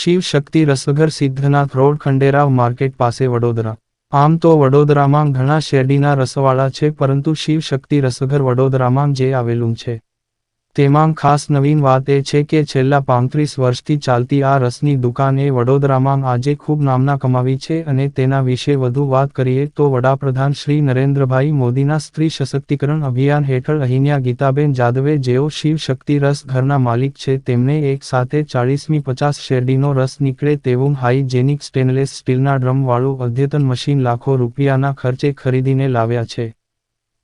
Shiv Shakti Rasghar Siddhnath road Khanderao market પાસે વડોદરા. આમ તો વડોદરામાં ઘણા શેરડીના રસવાળા છે, પરંતુ શિવ શક્તિ રસઘર વડોદરામાં જે આવેલું છે. તેમાં ખાસ નવીન વાત એ છે કે છેલ્લા પાંત્રીસ વર્ષથી ચાલતી આ રસની દુકાને વડોદરામાં આજે ખૂબ નામના કમાવી છે અને તેના વિશે વધુ વાત કરીએ તો વડાપ્રધાન શ્રી નરેન્દ્રભાઈ મોદીના સ્ત્રી સશક્તિકરણ અભિયાન હેઠળ અહીન્યા ગીતાબેન જાદવે જેઓ શિવ શક્તિ રસ ઘરના માલિક છે તેમને એક સાથે ચાળીસમી પચાસ શેરડીનો રસ નીકળે તેવું હાઇજેનિક સ્ટેનલેસ સ્ટીલના ડ્રમવાળું અદ્યતન મશીન લાખો રૂપિયાના ખર્ચે ખરીદીને લાવ્યા છે.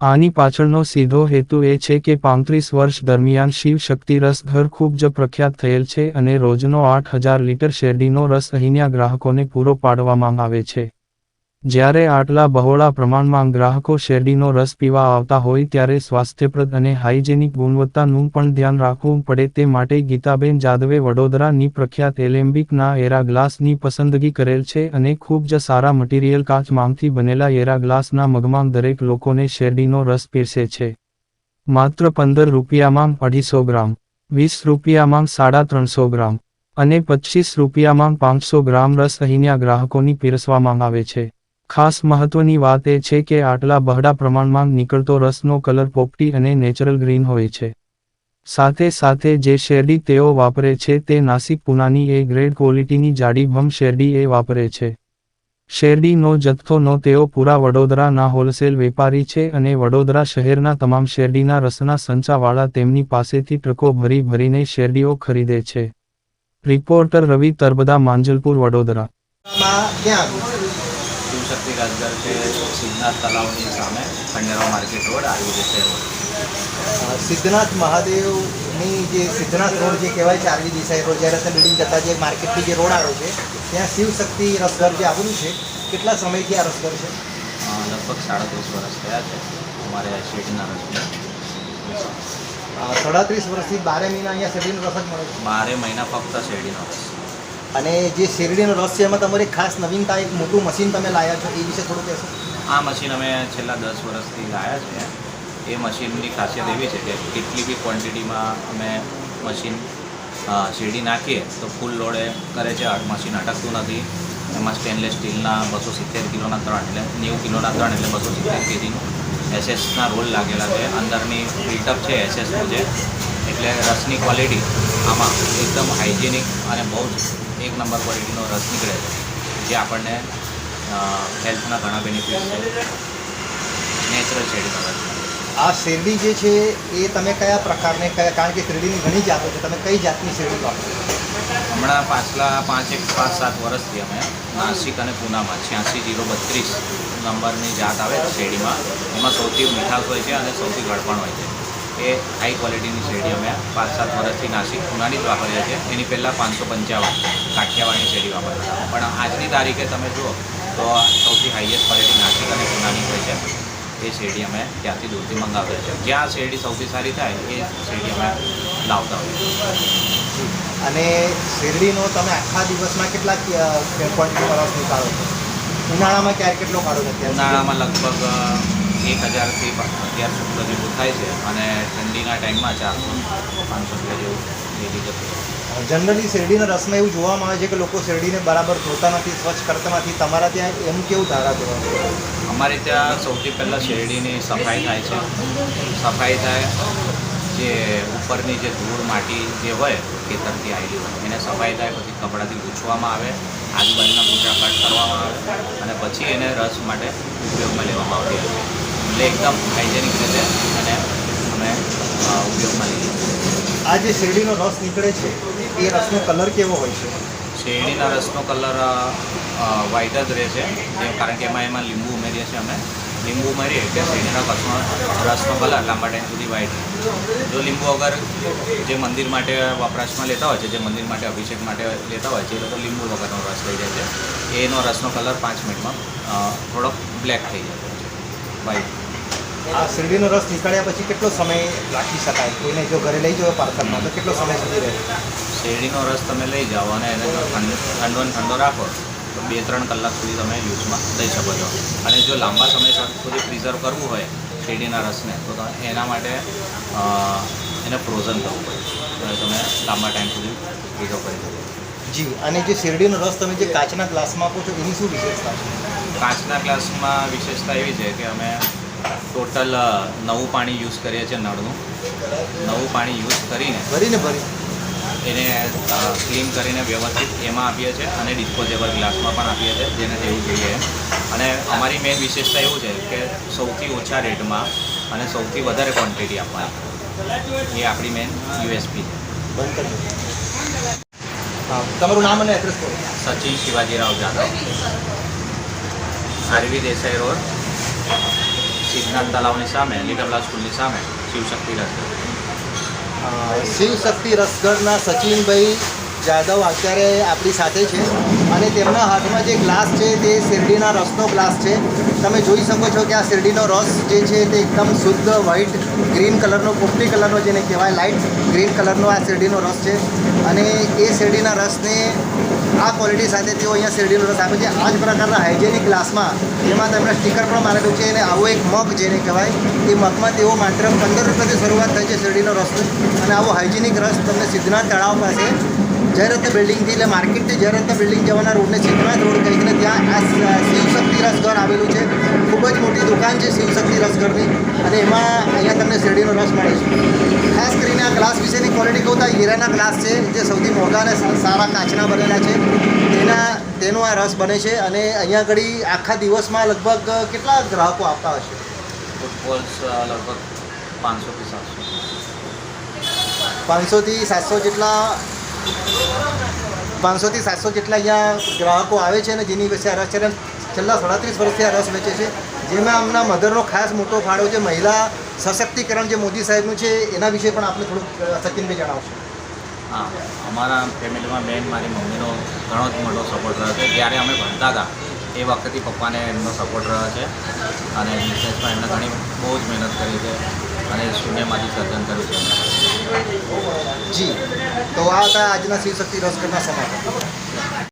આની પાછળનો સીધો હેતુ એ છે કે પાંત્રીસ વર્ષ દરમિયાન શિવ શક્તિ રસ ઘર ખૂબ જ પ્રખ્યાત થયેલ છે અને રોજનો આઠ હજાર લીટર શેરડીનો રસ અહીંના ગ્રાહકોને પૂરો પાડવામાં આવે છે. જ્યારે આટલા બહોળા પ્રમાણમાં ગ્રાહકો શેરડીનો રસ પીવા આવતા હોય ત્યારે સ્વાસ્થ્યપ્રદ અને હાઇજેનિક ગુણવત્તાનું પણ ધ્યાન રાખવું પડે તે માટે ગીતાબેન જાદવે વડોદરાની પ્રખ્યાત એલેમ્બિકના એરા ગ્લાસની પસંદગી કરેલ છે અને ખૂબ જ સારા મટીરિયલ કાચમાંથી બનેલા એરા ગ્લાસના મગમાં દરેક લોકોને શેરડીનો રસ પીરસે છે. માત્ર પંદર રૂપિયામાં અઢીસો ગ્રામ, વીસ રૂપિયામાં સાડા ત્રણસો ગ્રામ અને પચીસ રૂપિયામાં પાંચસો ગ્રામ રસ અહીંના ગ્રાહકોની પીરસવામાં આવે છે. ખાસ મહત્વની વાત એ છે કે આટલા બહડા પ્રમાણમાં નીકળતો રસનો કલર પોપટી અને નેચરલ ગ્રીન હોય છે. સાથે સાથે જે શેરડી તેઓ વાપરે છે તે નાસિક પુનાની એ ગ્રેડ ક્વોલિટીની જાડી ભમ શેરડી એ વાપરે છે. શેરડીનો જથ્થોનો તેઓ પૂરા વડોદરાના હોલસેલ વેપારી છે અને વડોદરા શહેરના તમામ શેરડીના રસના સંચાવાળા તેમની પાસેથી ટ્રકો ભરી ભરીને શેરડીઓ ખરીદે છે. રિપોર્ટર રવિ તરબદા, માંજલપુર, વડોદરા. માં ક્યાં રાજગર છે સિદ્ધનાથ તલાવની સામે ખંડેરાવ માર્કેટ રોડ આયુર્વેદ અ, સિદ્ધનાથ મહાદેવની જે સિદ્ધનાથ રોડ જે કહેવાય છે આરવી દેસાઈ રોડ જ્યારે તમે બિલ્ડિંગ જતા જે માર્કેટથી જે રોડ આવ્યો છે ત્યાં શિવ શક્તિ રસઘર જે આવેલું છે કેટલા સમયથી આ રસઘર છે? લગભગ લગભગ સાડત્રીસ વર્ષ થયા છે. અમારે શેઠના રસઘર. સાડા સાડત્રીસ વર્ષથી બારે મહિના અહીંયા શેરડીનો રસ જ મળે છે. બારે મહિના ફક્ત શેરડીનો રસ અને જે શેરડીનો રસ છે, એમાં તમારી ખાસ નવીનતા, એક મોટું મશીન તમે લાવ્યા છો, એ વિશે થોડું કહેશો? આ મશીન અમે છેલ્લા દસ વર્ષથી લાવ્યા છે. એ મશીનની ખાસિયત એવી છે કે કેટલી બી ક્વોન્ટિટીમાં અમે મશીન શેરડી નાખીએ, તો ફૂલ લોડે કરે છે. મશીન અટકતું નથી. એમાં સ્ટેનલેસ સ્ટીલના બસો સિત્તેર કિલોના ત્રણ એટલે નેવું કિલોના ત્રણ એટલે બસો સિત્તેર કેજીનું એસએસના રોલ લાગેલા છે. અંદરની બિલ્ટઅપ છે એસએસનું છે એટલે રસની ક્વોલિટી આમાં એકદમ હાઇજેનિક અને બહુ જ એક નંબર ક્વોલિટીનો રસ નીકળે છે જે આપણને હેલ્થના ઘણા બેનિફિટ છે. નેચરલ શેરડીનો રસ આ શેરડી જે છે એ તમે કયા પ્રકારને કયા કારણ કે શેરડીની ઘણી જાતો છે તમે કઈ જાતની શેરડી વાપરો હમણાં પાછલા પાંચ એક પાંચ સાત વર્ષથી અમે નાસિક અને પૂનામાં છ્યાસી જીરો બત્રીસ નંબરની જાત આવે છે શેરડીમાં. એમાં સૌથી મીઠાશ હોય છે અને સૌથી ગળપણ હોય છે. એ હાઈ ક્વોલિટીની શેરડી અમે પાંચ સાત વર્ષથી નાસિક પૂનાની જ વાપરીએ છીએ. એની પહેલાં પાંચસો પંચાવન કાઠિયાવાડની શેરડી વાપરતા હતા. પણ આજની તારીખે તમે જુઓ તો સૌથી હાઈએસ્ટ ક્વોલિટી નાસિક અને પૂનાની હોય છે. એ શેરડી અમે ત્યાંથી દૂરથી મંગાવીએ છીએ. જ્યાં શેરડી સૌથી સારી થાય એ શેરડી અમે લાવતા હોઈએ અને શેરડીનો તમે આખા દિવસમાં કેટલા ક્વોન્ટિટી રસ નીકાળો છો? ઉનાળામાં ક્યારે કેટલો કાઢો છો ઉનાળામાં લગભગ એક હજારથી અગિયારસો શુક્લ જેવું થાય છે અને ઠંડીના ટાઈમમાં ચારસો પાંચસો રૂપિયા જેવું લીધી જતું જનરલી શેરડીના રસમાં એવું જોવામાં આવે છે કે લોકો શેરડીને બરાબર ધોતા નથી સ્વચ્છ કરતા નથી. તમારા ત્યાં એમ કેવું ધારા જોવા અમારે ત્યાં સૌથી પહેલાં શેરડીની સફાઈ થાય છે. સફાઈ થાય જે ઉપરની જે ધૂળ માટી જે હોય ખેતરથી આવેલી હોય એને સફાઈ થાય પછી કપડાથી પૂછવામાં આવે આજુબાજુના પૂજા પાઠ કરવામાં આવે અને પછી એને રસ માટે ઉપયોગમાં લેવામાં આવતી હોય છે. એટલે એકદમ હાઇજેનિક રીતે અને અમે ઉપયોગમાં લઈએ આ જે શેરડીનો રસ નીકળે છે એ રસનો કલર કેવો હોય છે? શેરડીના રસનો કલર વ્હાઇટ જ રહે છે. કારણ કે એમાં એમાં લીંબુ ઉમેરીએ છીએ અમે. લીંબુ ઉમેરીએ એટલે શેરડીના રસનો રસનો કલર લાંબા ટાઈમ સુધી વ્હાઇટ જો લીંબુ અગર જે મંદિર માટે વપરાશમાં લેતા હોય છે જે મંદિર માટે અભિષેક માટે લેતા હોય છે એ લોકો લીંબુ વગરનો રસ લઈ જાય છે. એનો રસનો કલર પાંચ મિનિટમાં થોડોક બ્લેક થઈ જાય છે. વ્હાઇટ આ શેરડીનો રસ નીકળ્યા પછી કેટલો સમય રાખી શકાય? કોઈને જો ઘરે લઈ જાઓ પાર્સલમાં તો કેટલો સમય સુધી રહે? શેરડીનો રસ તમે લઈ જાઓ અને એને જો ઠંડો ઠંડો ને ઠંડો રાખો તો બે ત્રણ કલાક સુધી તમે યુઝમાં લઈ શકો છો. અને જો લાંબા સમય સુધી પ્રિઝર્વ કરવું હોય શેરડીના રસને તો એના માટે એને ફ્રોઝન કરવું પડે. તો તમે લાંબા ટાઈમ સુધી પ્રિઝર્વ કરી શકો જી અને જે શેરડીનો રસ તમે જે કાચના ગ્લાસમાં આપો છો એની શું વિશેષતા છે? કાચના ગ્લાસમાં વિશેષતા એવી છે કે અમે ટોટલ નવું પાણી યુઝ કરીએ છીએ નળનું. નવું પાણી યુઝ કરીને ભરીને ભરી. એને ક્લીન કરીને વ્યવસ્થિત એમાં આપીએ છીએ અને ડિસ્પોઝેબલ ગ્લાસમાં પણ આપીએ છીએ જેને જેવું જોઈએ. અને અમારી મેઇન વિશેષતા એવું છે કે સૌથી ઓછા રેટમાં અને સૌથી વધારે ક્વોન્ટિટી આપવાની. એ આપણી મેઇન યુએસપી છે. તમારું નામ અને address Sachin Shivajirao Jadhav. RV Desai road. Siddhant તલાવની સામે લીટબલા સ્કૂલની સામે શિવશક્તિ રસ્તે શિવશક્તિ શિવ રસગઢના સચિનભાઈ જાદવ અત્યારે આપણી સાથે છે અને તેમના હાથમાં જે ગ્લાસ છે તે શેરડીના રસનો ગ્લાસ છે. તમે જોઈ શકો છો કે આ શેરડીનો રસ જે છે તે એકદમ શુદ્ધ વ્હાઇટ ગ્રીન કલરનો પોપટી કલરનો જેને કહેવાય લાઇટ ગ્રીન કલરનો આ શેરડીનો રસ છે. અને એ શેરડીના રસને આ ક્વોલિટી સાથે તેઓ અહીંયા શેરડીનો રસ આપે છે. આ જ પ્રકારના હાઇજેનિક ગ્લાસમાં જેમાં તેમણે સ્ટીકર પણ મારેલું છે અને આવો એક મગ જેને કહેવાય, એ મગમાં તેઓ માત્ર પંદર રૂપિયાથી શરૂઆત થાય છે શેરડીનો રસની. અને આવો હાઇજેનિક રસ તમને સિદ્ધનાથ તળાવ પાસે જયરત્ન બિલ્ડિંગથી એટલે માર્કેટથી જયરત્ન બિલ્ડિંગ જવાના રોડને સિદ્ધનાથ રોડ કહી છે ત્યાં આ શિવશક્તિ રસઘર આવેલું છે. ખૂબ જ મોટી દુકાન છે શિવશક્તિ રસઘરની અને એમાં અહીંયા તમને શેરડીનો રસ મળે છે. ખાસ કરીને આ ગ્લાસ વિશેની ક્વોલિટી કહું તો હીરાના ગ્લાસ છે જે સૌથી મોંઘા અને સારા કાચના બનેલા છે. તેના તેનો આ રસ બને છે અને અહીંયા આગળ આખા દિવસમાં લગભગ કેટલા ગ્રાહકો આવતા હશે? ફૂટબોલ્સ લગભગ પાંચસોથી સાતસો. પાંચસોથી સાતસો જેટલા પાંચસોથી સાતસો જેટલા અહીંયા ગ્રાહકો આવે છે અને જેની વિશે આ રસ છે છેલ્લા સાડત્રીસ વર્ષથી આ રસ વેચે છે. જેમાં આમના મધરનો ખાસ મોટો ફાળો છે મહિલા સશક્તિકરણ જે મોદી સાહેબનું છે, એના વિશે પણ આપણે થોડુંક સચિનભાઈ જણાવશો. હા, અમારા ફેમિલીમાં મેન મારી મમ્મીનો ઘણો જ મોટો સપોર્ટ રહ્યો છે જ્યારે અમે ભણતા હતા, એ વખતથી પપ્પાને એમનો સપોર્ટ રહ્યો છે. અને બિઝનેસમાં એમણે ઘણી બહુ જ મહેનત કરી છે અને શૂન્યમાંથી સર્જન કર્યું છે જી. તો આ હતા આજના શિવશક્તિ રસગઢના સમાચાર